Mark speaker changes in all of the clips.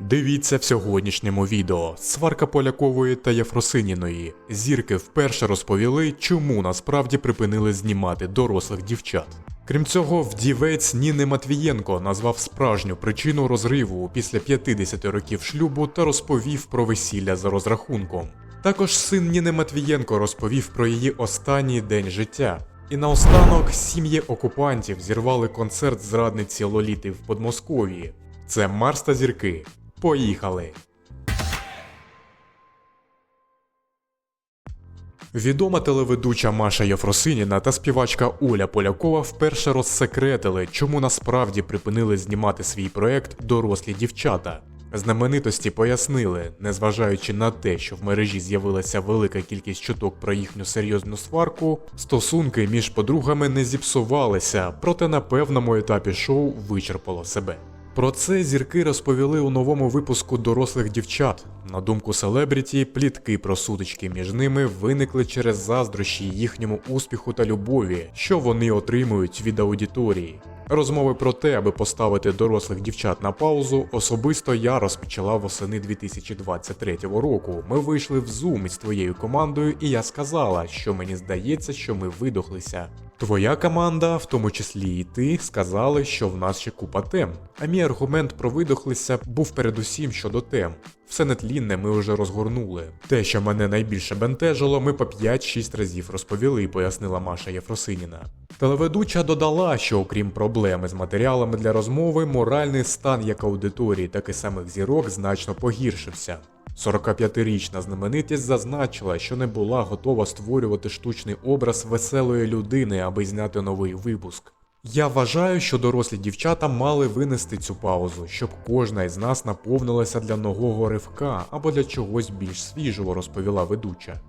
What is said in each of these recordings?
Speaker 1: Дивіться в сьогоднішньому відео. Сварка Полякової та Єфросиніної. Зірки вперше розповіли, чому насправді припинили знімати дорослих дівчат. Крім цього, вдівець Ніни Матвієнко назвав справжню причину розриву після 50 років шлюбу та розповів про весілля за розрахунком. Також син Ніни Матвієнко розповів про її останній день життя. І наостанок сім'ї окупантів зірвали концерт зрадниці Лоліти в Подмосков'ї. Це Марс та зірки. Поїхали! Відома телеведуча Маша Єфросиніна та співачка Оля Полякова вперше розсекретили, чому насправді припинили знімати свій проект дорослі дівчата. Знаменитості пояснили, незважаючи на те, що в мережі з'явилася велика кількість чуток про їхню серйозну сварку, стосунки між подругами не зіпсувалися, проте на певному етапі шоу вичерпало себе. Про це зірки розповіли у новому випуску дорослих дівчат. На думку селебріті, плітки про сутички між ними виникли через заздрощі їхньому успіху та любові, що вони отримують від аудиторії. Розмови про те, аби поставити дорослих дівчат на паузу, особисто я розпочала восени 2023 року. Ми вийшли в Zoom із твоєю командою, і я сказала, що мені здається, що ми видохлися. Твоя команда, в тому числі і ти, сказали, що в нас ще купа тем. А мій аргумент про видохлися був передусім щодо тем. Все нетлінне ми вже розгорнули. Те, що мене найбільше бентежило, ми по 5-6 разів розповіли, пояснила Маша Єфросиніна. Телеведуча додала, що окрім проблеми з матеріалами для розмови, моральний стан як аудиторії, так і самих зірок значно погіршився. 45-річна знаменитість зазначила, що не була готова створювати штучний образ веселої людини, аби зняти новий випуск. Я вважаю, що дорослі дівчата мали винести цю паузу, щоб кожна із нас наповнилася для нового ривка або для чогось більш свіжого, розповіла ведуча.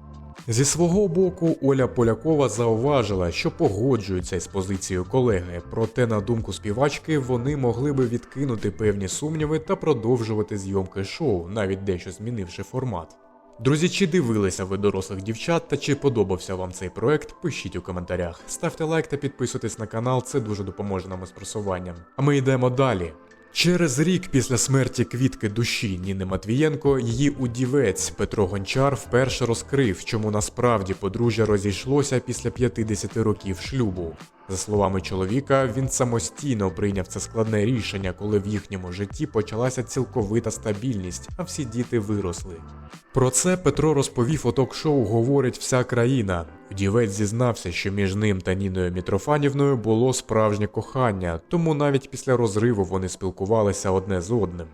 Speaker 1: Зі свого боку, Оля Полякова зауважила, що погоджується із позицією колеги, проте, на думку співачки, вони могли би відкинути певні сумніви та продовжувати зйомки шоу, навіть дещо змінивши формат. Друзі, чи дивилися ви дорослих дівчат та чи подобався вам цей проект? Пишіть у коментарях. Ставте лайк та підписуйтесь на канал, це дуже допоможе нам із просуванням. А ми йдемо далі. Через рік після смерті квітки душі Ніни Матвієнко, її удівець Петро Гончар вперше розкрив, чому насправді подружжя розійшлося після 50 років шлюбу. За словами чоловіка, він самостійно прийняв це складне рішення, коли в їхньому житті почалася цілковита стабільність, а всі діти виросли. Про це Петро розповів у ток-шоу Говорить вся країна. Вдівець зізнався, що між ним та Ніною Мітрофанівною було справжнє кохання, тому навіть після розриву вони спілкувалися одне з одним.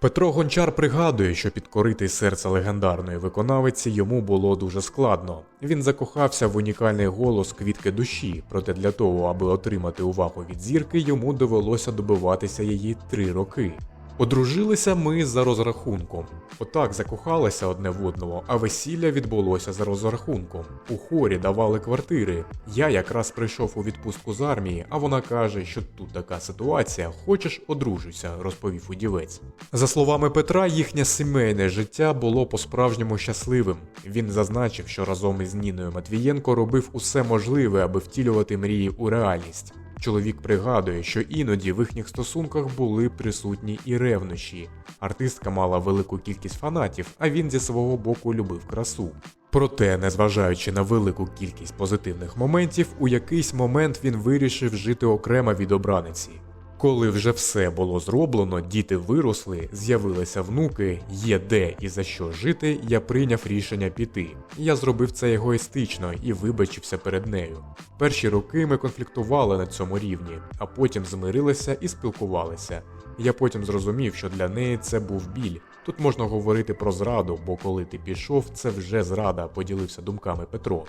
Speaker 1: Петро Гончар пригадує, що підкорити серце легендарної виконавиці йому було дуже складно. Він закохався в унікальний голос квітки душі, проте для того, аби отримати увагу від зірки, йому довелося добиватися її три роки. Одружилися ми за розрахунком. Отак закохалися одне в одного, а весілля відбулося за розрахунком. У хорі давали квартири. Я якраз прийшов у відпустку з армії, а вона каже, що тут така ситуація, хочеш одружуйся, розповів удівець. За словами Петра, їхнє сімейне життя було по-справжньому щасливим. Він зазначив, що разом із Ніною Матвієнко робив усе можливе, аби втілювати мрії у реальність. Чоловік пригадує, що іноді в їхніх стосунках були присутні і ревнощі. Артистка мала велику кількість фанатів, а він зі свого боку любив красу. Проте, незважаючи на велику кількість позитивних моментів, у якийсь момент він вирішив жити окремо від обраниці. Коли вже все було зроблено, діти виросли, з'явилися внуки, є де і за що жити, я прийняв рішення піти. Я зробив це егоїстично і вибачився перед нею. Перші роки ми конфліктували на цьому рівні, а потім змирилися і спілкувалися. Я потім зрозумів, що для неї це був біль. Тут можна говорити про зраду, бо коли ти пішов, це вже зрада, поділився думками Петро.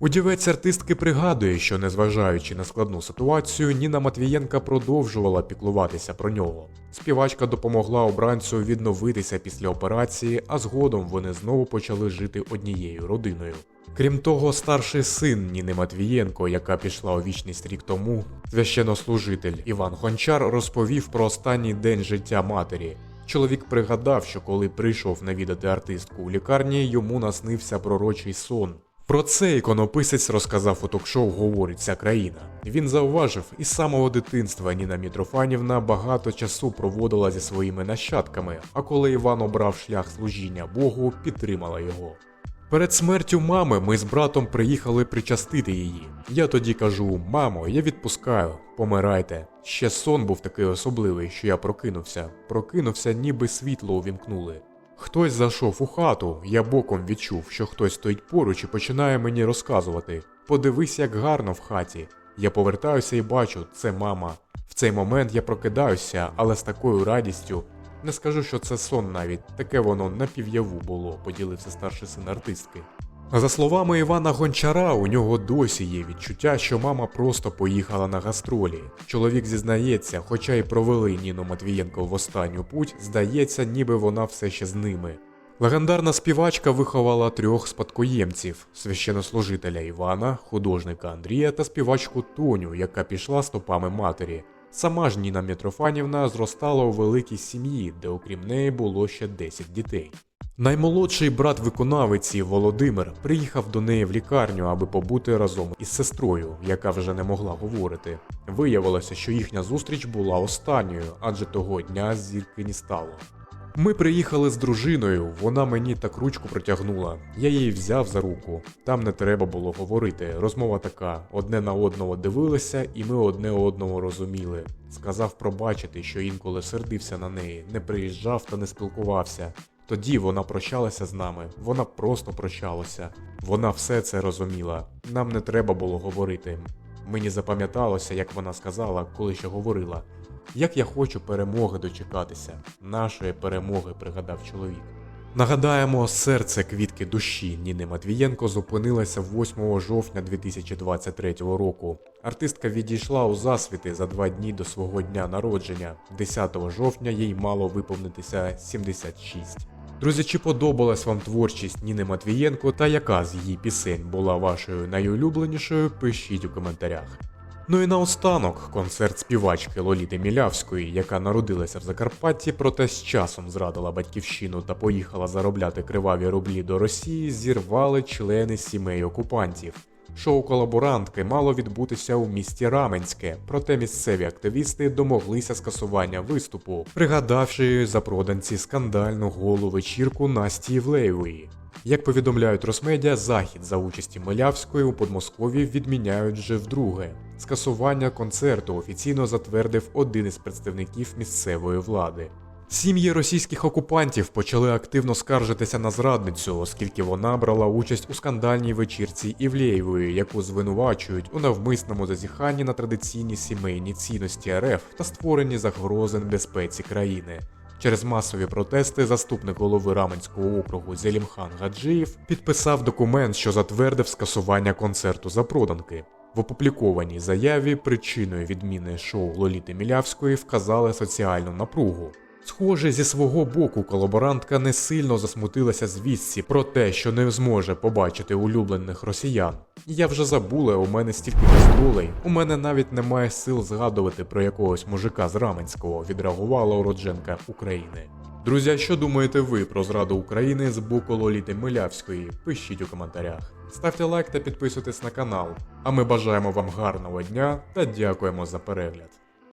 Speaker 1: Удівець артистки пригадує, що незважаючи на складну ситуацію, Ніна Матвієнка продовжувала піклуватися про нього. Співачка допомогла обранцю відновитися після операції, а згодом вони знову почали жити однією родиною. Крім того, старший син Ніни Матвієнко, яка пішла у вічність рік тому, священнослужитель Іван Гончар розповів про останній день життя матері. Чоловік пригадав, що коли прийшов навідати артистку у лікарні, йому наснився пророчий сон. Про це іконописець розказав у ток-шоу Говорить вся країна. Він зауважив, із самого дитинства Ніна Мітрофанівна багато часу проводила зі своїми нащадками, а коли Іван обрав шлях служіння Богу, підтримала його. Перед смертю мами ми з братом приїхали причастити її. Я тоді кажу: мамо, я відпускаю, помирайте. Ще сон був такий особливий, що я прокинувся. Прокинувся, ніби світло увімкнули. Хтось зайшов у хату, я боком відчув, що хтось стоїть поруч і починає мені розказувати: подивись, як гарно в хаті. Я повертаюся і бачу, це мама. В цей момент я прокидаюся, але з такою радістю. Не скажу, що це сон навіть, таке воно напів'яву було, поділився старший син артистки. За словами Івана Гончара, у нього досі є відчуття, що мама просто поїхала на гастролі. Чоловік зізнається, хоча й провели Ніну Матвієнко в останню путь, здається, ніби вона все ще з ними. Легендарна співачка виховала трьох спадкоємців: священнослужителя Івана, художника Андрія та співачку Тоню, яка пішла стопами матері. Сама ж Ніна Мітрофанівна зростала у великій сім'ї, де окрім неї було ще 10 дітей. Наймолодший брат виконавиці Володимир приїхав до неї в лікарню, аби побути разом із сестрою, яка вже не могла говорити. Виявилося, що їхня зустріч була останньою, адже того дня зірки не стало. Ми приїхали з дружиною, вона мені так ручку протягнула. Я її взяв за руку. Там не треба було говорити. Розмова така: одне на одного дивилися, і ми одне одного розуміли. Сказав пробачити, що інколи сердився на неї, не приїжджав та не спілкувався. Тоді вона прощалася з нами, вона просто прощалася. Вона все це розуміла. Нам не треба було говорити. Мені запам'яталося, як вона сказала, коли ще говорила. Як я хочу перемоги дочекатися, нашої перемоги, пригадав чоловік. Нагадаємо, серце квітки душі Ніни Матвієнко зупинилося 8 жовтня 2023 року. Артистка відійшла у засвіти за два дні до свого дня народження. 10 жовтня їй мало виповнитися 76. Друзі, чи подобалась вам творчість Ніни Матвієнко та яка з її пісень була вашою найулюбленішою? Пишіть у коментарях. Ну і наостанок концерт співачки Лоліти Мілявської, яка народилася в Закарпатті, проте з часом зрадила батьківщину та поїхала заробляти криваві рублі до Росії, зірвали члени сімей окупантів. Шоу колаборантки мало відбутися у місті Раменське, проте місцеві активісти домоглися скасування виступу, пригадавши запроданці скандальну голу вечірку Насті Євлеєвої. Як повідомляють Росмедіа, захід за участі Милявської у Подмосков'ї відміняють вже вдруге. Скасування концерту офіційно затвердив один із представників місцевої влади. Сім'ї російських окупантів почали активно скаржитися на зрадницю, оскільки вона брала участь у скандальній вечірці Івлєєвої, яку звинувачують у навмисному зазіханні на традиційні сімейні цінності РФ та створенні загрози безпеці країни. Через масові протести заступник голови Раменського округу Зелімхан Гаджиєв підписав документ, що затвердив скасування концерту запроданки. В опублікованій заяві причиною відміни шоу Лоліти Мілявської вказали соціальну напругу. Схоже, зі свого боку колаборантка не сильно засмутилася звістці про те, що не зможе побачити улюблених росіян. Я вже забула, у мене стільки гастролей, у мене навіть немає сил згадувати про якогось мужика з Раменського, відреагувала уродженка України. Друзі, що думаєте ви про зраду України з боку Лоліти Милявської? Пишіть у коментарях. Ставте лайк та підписуйтесь на канал. А ми бажаємо вам гарного дня та дякуємо за перегляд.